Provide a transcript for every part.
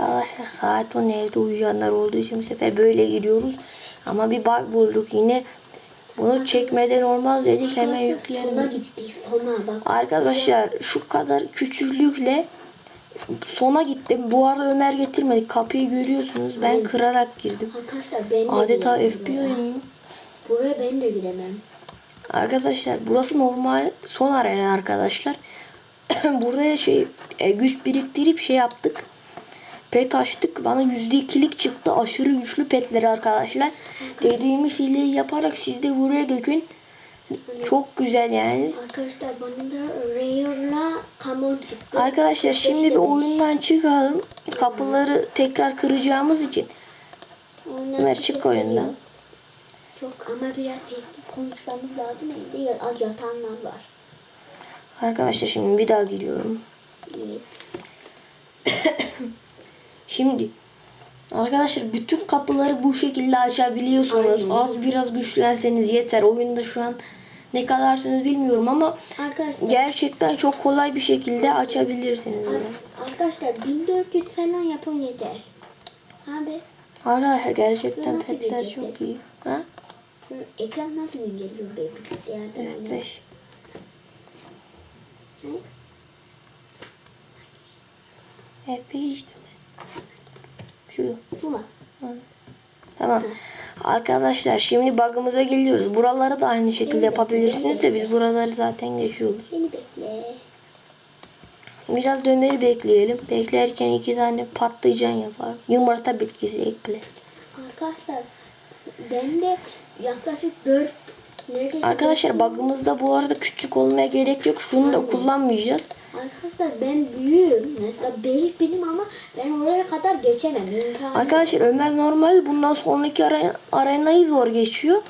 Arkadaşlar saat 10 evde uyuyanlar olduğu için bu sefer böyle gidiyoruz. Ama bir bug bulduk yine. Bunu çekmeden olmaz dedik hemen Sona yükleyelim. gitti sona bak. Arkadaşlar şu kadar küçüklükle sona gittim. Bu arada Ömer getirmedi. Kapıyı görüyorsunuz. Ben kırarak girdim. Arkadaşlar ben de Adeta giremem FBI buraya. oyunu. Buraya ben de giremem. Arkadaşlar burası normal son arena arkadaşlar. Buraya şey e, güç biriktirip şey yaptık. Pet açtık. Bana %2'lik çıktı. Aşırı güçlü petleri arkadaşlar. Dediğimiz hileyi yaparak siz de buraya dökün. Çok güzel yani. Arkadaşlar bana da Rare'la Kamon çıktı. Arkadaşlar şimdi bir oyundan çıkalım. Kapıları tekrar kıracağımız için. Ömer, çık oyundan. Çok ama biraz sessiz konuşmamız lazım. Evde ya- yatanlar var. Arkadaşlar şimdi bir daha giriyorum. Evet. Şimdi arkadaşlar bütün kapıları bu şekilde açabiliyorsunuz. Aynen. Az biraz güçlenseniz yeter. Oyunda şu an ne kadarsınız bilmiyorum ama Arkadaşlar, gerçekten çok kolay bir şekilde açabilirsiniz. yani. arkadaşlar 1400 falan yapın yeter. Abi Arkadaşlar gerçekten petler çok iyi. Ha? ekran nasıl günceliyor benim bilgisayarda? F5. Ne? F5 işte. Şu. Bu var. Tamam. Arkadaşlar şimdi bug'ımıza geliyoruz. Buraları da aynı şekilde yapabilirsiniz de biz buraları zaten geçiyoruz. Beni bekle. Biraz da Ömer'i bekleyelim. Beklerken iki tane patlıcan yapar. Yumurta bitkisi ekle. Arkadaşlar ben de yaklaşık 4 neredeyse Arkadaşlar bug'ımızda bu arada küçük olmaya gerek yok. Şunu da kullanmayacağız. Arkadaşlar ben büyüğüm. Mesela büyük benim ama ben oraya kadar geçemem. İmkanı. Arkadaşlar Ömer normal bundan sonraki are- arenayı zor geçiyor.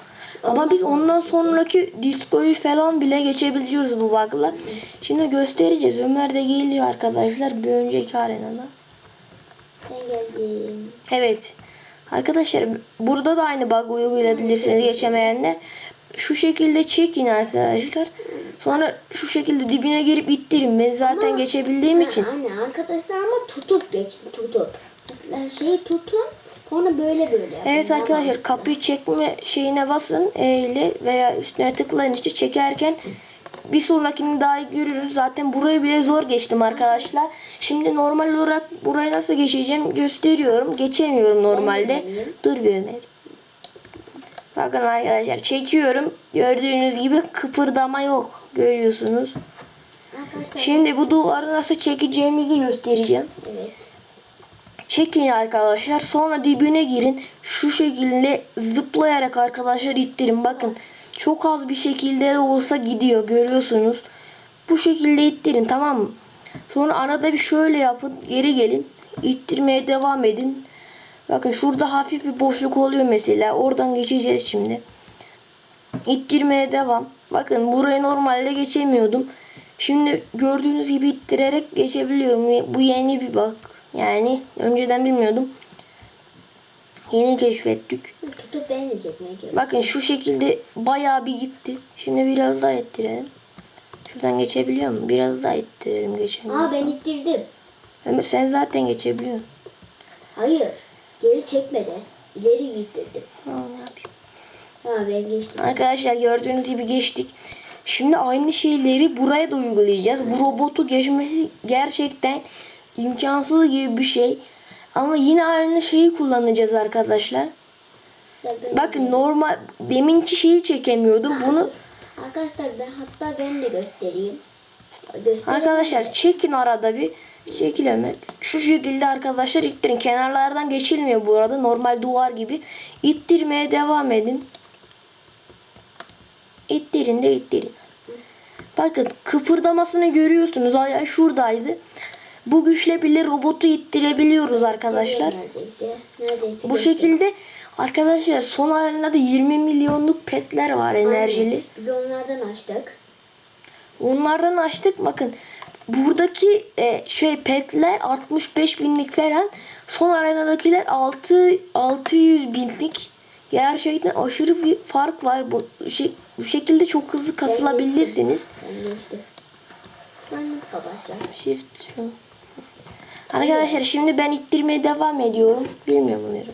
Ama biz ondan sonraki diskoyu falan bile geçebiliyoruz bu bug'la. Şimdi göstereceğiz. Ömer de geliyor arkadaşlar bir önceki arenada. Ben geldim. Evet. Arkadaşlar burada da aynı bug uygulayabilirsiniz geçemeyenler. Şu şekilde çekin arkadaşlar. Sonra şu şekilde dibine girip ittirin. Ben zaten Ama- geçebildiğim için. Anne arkadaşlar ama tutup geçin tutup. Mesela şeyi tutun sonra böyle böyle. yapın. Evet arkadaşlar kapıyı çekme şeyine basın E ile veya üstüne tıklayın işte çekerken bir sonrakini daha iyi görürüz. Zaten burayı bile zor geçtim arkadaşlar. Şimdi normal olarak burayı nasıl geçeceğim gösteriyorum. Geçemiyorum normalde. Dur bir Ömer. Bakın arkadaşlar çekiyorum. Gördüğünüz gibi kıpırdama yok. Görüyorsunuz. Şimdi bu duvarı nasıl çekeceğimizi göstereceğim. evet. Çekin arkadaşlar. Sonra dibine girin. Şu şekilde zıplayarak arkadaşlar ittirin. Bakın çok az bir şekilde de olsa gidiyor. Görüyorsunuz. Bu şekilde ittirin tamam mı? Sonra arada bir şöyle yapın. Geri gelin. İttirmeye devam edin. Bakın şurada hafif bir boşluk oluyor mesela. Oradan geçeceğiz şimdi. İttirmeye devam. Bakın burayı normalde geçemiyordum. Şimdi gördüğünüz gibi ittirerek geçebiliyorum. Bu yeni bir bak. Yani önceden bilmiyordum. Yeni keşfettik. Tutup ben de çekmeye. Bakın şu şekilde bayağı bir gitti. Şimdi biraz daha ittirelim. Şuradan geçebiliyor mu? Biraz daha ittirelim geçemiyorum. Aa ben ittirdim. Ama sen zaten geçebiliyorsun. Hayır. Geri çekmeden. İleri ittirdim. Ha, ne yapayım? Ha ben geçtim. Arkadaşlar gördüğünüz gibi geçtik. Şimdi aynı şeyleri buraya da uygulayacağız. Bu robotu geçmesi gerçekten imkansız gibi bir şey. Ama yine aynı şeyi kullanacağız arkadaşlar. Bakın normal deminki şeyi çekemiyordum. Bunu Arkadaşlar ben hatta ben de göstereyim. Göstereyim. arkadaşlar çekin arada bir. Çekil Ömer. Şu şekilde arkadaşlar ittirin. Kenarlardan geçilmiyor bu arada. Normal duvar gibi. İttirmeye devam edin. İttirin de ittirin. Bakın kıpırdamasını görüyorsunuz. Ayağı şuradaydı. Bu güçle bile robotu ittirebiliyoruz arkadaşlar. Neredeyse. Neredeyse. Bu şekilde arkadaşlar son halinde de 20 milyonluk petler var enerjili. Bir de onlardan açtık. Onlardan açtık bakın. Buradaki e, şey petler 65 binlik falan. Son arenadakiler 6 600 binlik. Gerçekten aşırı bir fark var. Bu, şey, bu şekilde çok hızlı kasılabilirsiniz. Shift. Arkadaşlar şimdi ben ittirmeye devam ediyorum. Bilmiyorum umarım.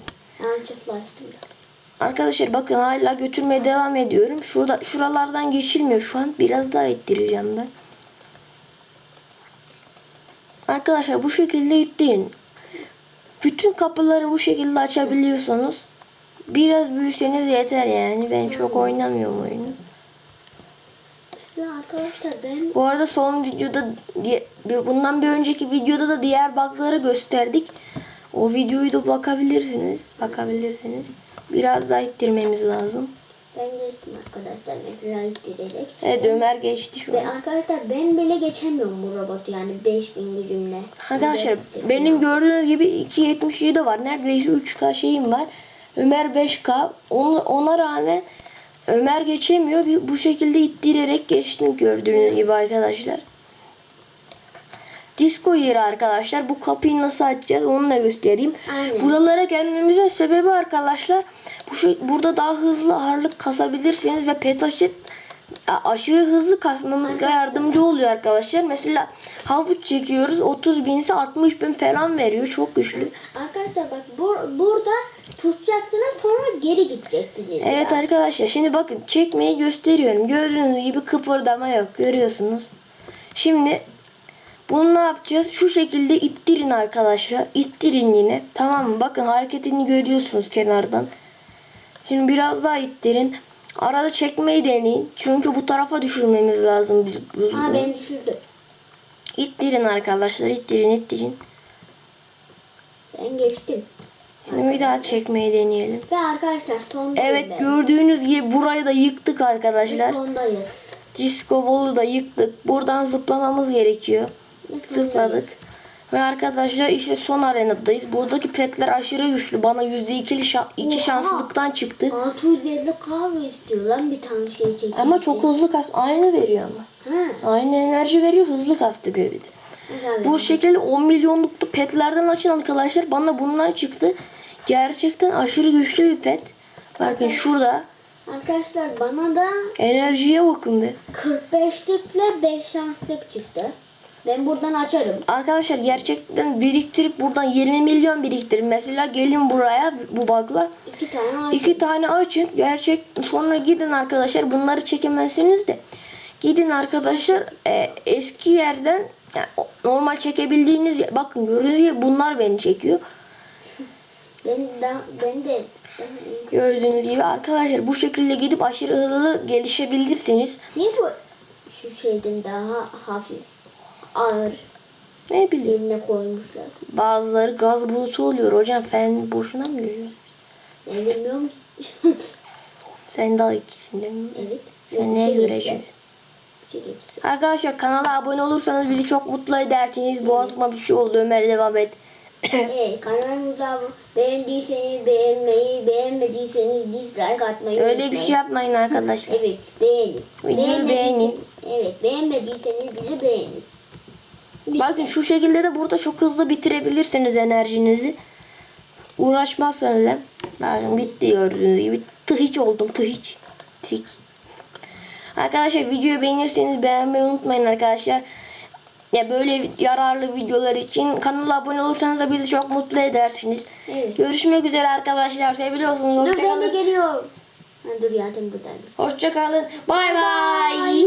Arkadaşlar bakın hala götürmeye devam ediyorum. Şurada şuralardan geçilmiyor şu an. Biraz daha ittireceğim ben. Arkadaşlar bu şekilde ittirin. Bütün kapıları bu şekilde açabiliyorsunuz. Biraz büyüseniz yeter yani. Ben çok oynamıyorum oyunu. Arkadaşlar ben Bu arada son videoda bundan bir önceki videoda da diğer bug'ları gösterdik. O videoyu da bakabilirsiniz. Bakabilirsiniz. Biraz daha ittirmemiz lazım. Ben geçtim arkadaşlar mesela ittirerek. Evet Ömer geçti şu an. Ve arkadaşlar ben bile geçemiyorum bu robotu yani 5000 gücümle. Arkadaşlar benim gördüğünüz gibi 2.77 var. Neredeyse 3K şeyim var. Ömer 5K. Ona, ona rağmen Ömer geçemiyor. Bu şekilde ittirerek geçtim gördüğünüz gibi arkadaşlar. Disco yeri arkadaşlar. Bu kapıyı nasıl açacağız onu da göstereyim. Aynen. Buralara gelmemizin sebebi arkadaşlar bu şey, burada daha hızlı ağırlık kasabilirsiniz ve pet aşırı, aşırı hızlı kasmamıza yardımcı oluyor arkadaşlar. Mesela havuç çekiyoruz 30 binse 60 bin falan veriyor. Çok güçlü. Arkadaşlar bak bur- burada tutacaksınız sonra geri gideceksiniz. Evet biraz. arkadaşlar şimdi bakın çekmeyi gösteriyorum. Gördüğünüz gibi kıpırdama yok. Görüyorsunuz. Şimdi bunu ne yapacağız? Şu şekilde ittirin arkadaşlar. İttirin yine. Tamam mı? Bakın hareketini görüyorsunuz kenardan. Şimdi biraz daha ittirin. Arada çekmeyi deneyin. Çünkü bu tarafa düşürmemiz lazım. Biz, biz Ha ben düşürdüm. İttirin arkadaşlar. ittirin ittirin. Ben geçtim. Şimdi bir daha çekmeyi deneyelim. Ve arkadaşlar sondayım Evet ben. gördüğünüz gibi burayı da yıktık arkadaşlar. sondayız. Disco Ball'u da yıktık. Buradan zıplamamız gerekiyor. Zıpladık. Ve arkadaşlar işte son arenadayız. Buradaki petler aşırı güçlü. Bana %2 şa- iki Oha. şanslılıktan çıktı. 650 kahve istiyor lan bir tane şey çekmek Ama çok hızlı kas. Aynı veriyor ama. Ha. Aynı enerji veriyor. Hızlı kastı bir de. Bu şekilde 10 milyonluklu petlerden açın arkadaşlar. Bana bundan çıktı. Gerçekten aşırı güçlü bir pet. Bakın şurada. Arkadaşlar bana da Enerjiye bakın be. 45'likle 5 şanslık çıktı. Ben buradan açarım. Arkadaşlar gerçekten biriktirip buradan 20 milyon biriktirin. Mesela gelin buraya bu bug'la. İki tane açarım. İki tane açın. Gerçek sonra gidin arkadaşlar. Bunları çekemezsiniz de. Gidin arkadaşlar e, eski yerden yani normal çekebildiğiniz yer- bakın gördüğünüz gibi bunlar beni çekiyor. Ben, da, ben de daha. Gördüğünüz gibi arkadaşlar bu şekilde gidip aşırı hızlı gelişebilirsiniz. Niye bu şu şeyden daha hafif, ağır Ne bileyim. yerine koymuşlar? Bazıları gaz bulutu oluyor. Hocam fen boşuna mı görüyorsun? Ben bilmiyorum ki. Sen daha ikisinden mi? evet. Sen Bir neye göre geçeceğim. Bir geçeceğim. Arkadaşlar kanala abone olursanız bizi çok mutlu edersiniz. Boğazıma bir şey oldu. Ömer devam et. Evet kanalımıza beğendiyseniz beğenmeyi, beğenmediyseniz dislike atmayı Öyle bir unutmayın. şey yapmayın arkadaşlar. Evet beğenin. Videoyu beğenin. Evet beğenmediyseniz bizi beğenin. Bakın şu şekilde de burada çok hızlı bitirebilirsiniz enerjinizi. Uğraşmazsanız hem. Bakın bitti gördüğünüz gibi. Tıhiç oldum tıhiç. Tik. Arkadaşlar videoyu beğenirseniz beğenmeyi unutmayın arkadaşlar. Ya böyle yararlı videolar için kanala abone olursanız da bizi çok mutlu edersiniz. Evet. Görüşmek üzere arkadaşlar. Seviyorsunuz. Dur ben de geliyorum. Ha, dur yardım buradaymış. Hoşçakalın. Bay bay.